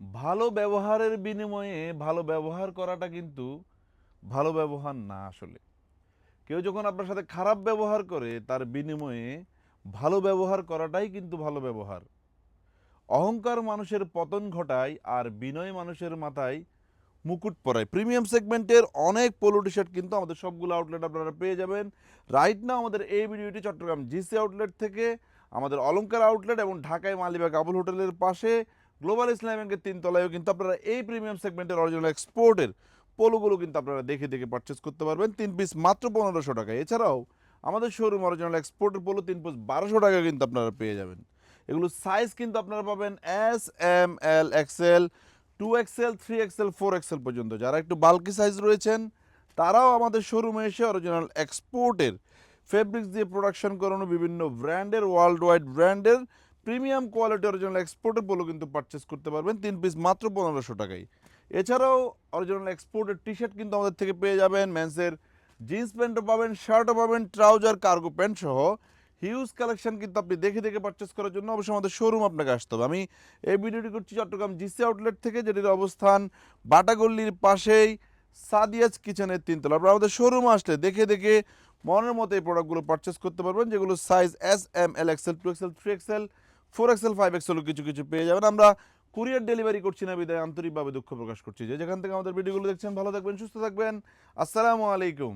ভালো ব্যবহারের বিনিময়ে ভালো ব্যবহার করাটা কিন্তু ভালো ব্যবহার না আসলে। কেউ যখন আপনার সাথে খারাপ ব্যবহার করে, তার বিনিময়ে ভালো ব্যবহার করাটাই কিন্তু ভালো ব্যবহার। অহংকার মানুষের পতন ঘটায় আর বিনয় মানুষের মাথায় মুকুট পরায়। প্রিমিয়াম সেগমেন্টের অনেক পোলো টি শার্ট কিন্তু আমাদের সবগুলো আউটলেট আপনারা পেয়ে যাবেন। রাইট না আমাদের এই ভিডিওটি চট্টগ্রাম জিসি আউটলেট থেকে আমাদের অলংকার আউটলেট এবং ঢাকায় মালিবাগ আবুল হোটেলের পাশে গ্লোবাল ইসলাম ব্যাংকের তিনতলায়ও কিন্তু আপনারা এই প্রিমিয়াম সেগমেন্টের অরিজিনাল এক্সপোর্টের পোলোগুলো কিন্তু আপনারা দেখে দেখে পারচেস করতে পারবেন। তিন পিস মাত্র পনেরোশো টাকা। এছাড়াও আমাদের শোরুম অরিজিনাল এক্সপোর্টের পোলো তিন পিস বারোশো টাকা কিন্তু আপনারা পেয়ে যাবেন। এগুলো সাইজ কিন্তু আপনারা পাবেন S M L XL two XL three XL four XL পর্যন্ত। যারা একটু বাল্কি সাইজ রয়েছেন, তারাও আমাদের শোরুমে এসে অরিজিনাল এক্সপোর্টের ফেব্রিক্স দিয়ে প্রোডাকশন করানো বিভিন্ন ব্র্যান্ডের ওয়ার্ল্ড ওয়াইড ব্র্যান্ডের প্রিমিয়াম কোয়ালিটি অরিজিনাল এক্সপোর্টের বলে কিন্তু পারচেস করতে পারবেন। তিন পিস মাত্র পনেরোশো টাকায়। এছাড়াও অরিজিনাল এক্সপোর্টের টি শার্ট কিন্তু আমাদের থেকে পেয়ে যাবেন। ম্যান্সের জিন্স প্যান্টও পাবেন শার্টও পাবেন ট্রাউজার কার্গো প্যান্ট সহ। হিউজ কালেকশন কিন্তু আপনি দেখে দেখে পারচেস করার জন্য অবশ্যই আমাদের শোরুম আপনাকে আসতে হবে। আমি এই ভিডিওটি করছি চট্টগ্রাম জিসি আউটলেট থেকে, যেটির অবস্থান বাটাগল্লির পাশেই সাদিয়াজ কিচেনের তিনতলা। আপনারা আমাদের শোরুম আসলে দেখে দেখে মনের মতো এই প্রোডাক্টগুলো পারচেস করতে পারবেন, যেগুলো size S M L XL two XL three XL four XL five এক্সেলও কিছু কিছু পেয়ে যাবেন। আমরা কুরিয়ার ডেলিভারি করছি না বিদায়। আন্তরিকভাবে দুঃখ প্রকাশ করছি যে যেখান থেকে আমাদের ভিডিওগুলো দেখছেন, ভালো থাকবেন, সুস্থ থাকবেন। আসসালামু আলাইকুম।